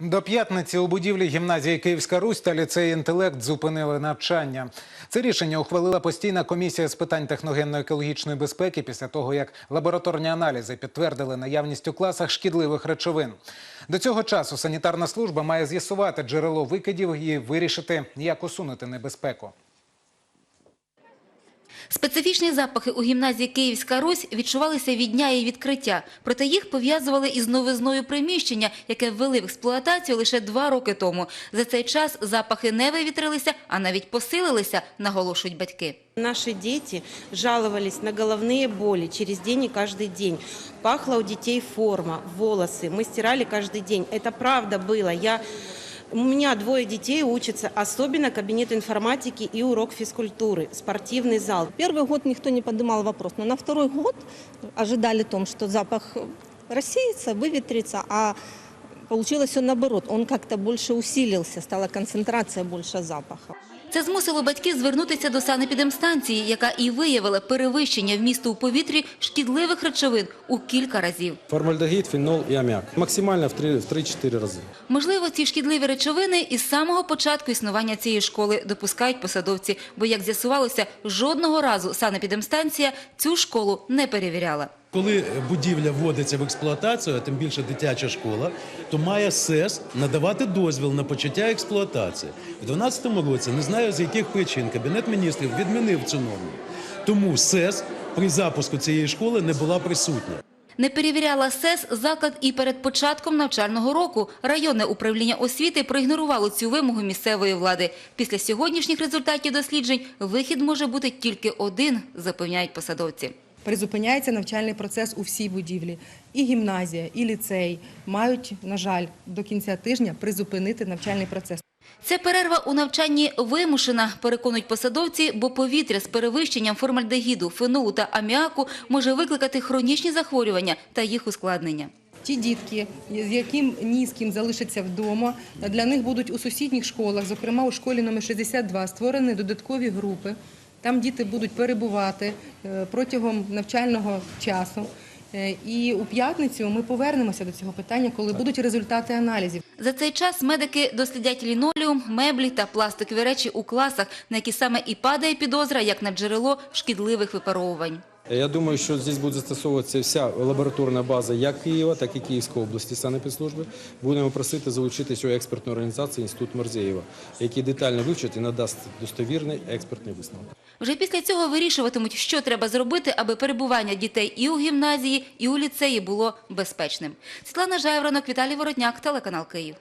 До п'ятниці у будівлі гімназії Київська Русь та ліцеї інтелект зупинили навчання. Це рішення ухвалила постійна комісія з питань техногенно-екологічної безпеки після того, як лабораторні аналізи підтвердили наявність у класах шкідливих речовин. До цього часу санітарна служба має з'ясувати джерело викидів і вирішити, як усунути небезпеку. Специфічні запахи у гімназії Київська Русь відчувалися від дня її відкриття. Проте їх пов'язували із новизною приміщення, яке ввели в експлуатацію лише два роки тому. За цей час запахи не вивітрилися, а навіть посилилися, наголошують батьки. Наши дети жаловались на головные боли через день и каждый день. Пахла у детей форма, волосы. Мы стирали каждый день. Это правда было. Я... У меня двое детей учатся, особенно кабинет информатики и урок физкультуры, спортивный зал. Первый год никто не поднимал вопрос, но на второй год ожидали том, что запах рассеется, выветрится, а получилось все наоборот. Он как-то больше усилился, стала концентрация больше запаха. Це змусило батьків звернутися до санепідемстанції, яка і виявила перевищення вмісту у повітрі шкідливих речовин у кілька разів. Формальдегид, фенол и аммиак. Максимально в 3 в 3-4 раза. Можливо, ці шкідливі речовини із самого початку існування цієї школи допускають посадовці, бо, як з'ясувалося, жодного разу санепідемстанція цю школу не перевіряла. Коли будівля вводиться в експлуатацію, а тим більше дитяча школа, то має СЕС надавати дозвіл на почаття експлуатації. У 2012 році не знаю з яких причин Кабінет міністрів відмінив цю норму. Тому СЕС при запуску цієї школи не була присутня. Не перевіряла СЕС заклад і перед початком навчального року. Районне управління освіти проігнорувало цю вимогу місцевої влади. Після сьогоднішніх результатів досліджень вихід може бути тільки один, запевняють посадовці. Призупиняється навчальний процес у всій будівлі. І гімназія, і ліцей мають, на жаль, до кінця тижня призупинити навчальний процес. Ця перерва у навчанні вимушена, переконують посадовці, бо повітря з перевищенням формальдегіду, фенолу та аміаку може викликати хронічні захворювання та їх ускладнення. Ті дітки, з яким ні з ким залишаться вдома, для них будуть у сусідніх школах, зокрема у школі номер 62, створені додаткові групи. Там діти будуть перебувати е, протягом навчального часу. Е, І у п'ятницю ми повернемося до цього питання, коли будуть результати аналізів. За цей час медики дослідять лінолеум, меблі та пластикові речі у класах, на які саме і падає підозра, як на джерело шкідливих випаровувань. Я думаю, що здесь буде застосовуватися вся лабораторна база як Києва, так і Київської області санепідслужби. Будемо просити залучити цю експертну організацію Інститут Морзєєва, який детально вивчить і надасть достовірний експертний висновок. Вже після цього вирішуватимуть, що треба зробити, аби перебування дітей і у гімназії, і у ліцеї було безпечним. Світлана Жайворонок, Віталій Воротняк, телеканал Київ.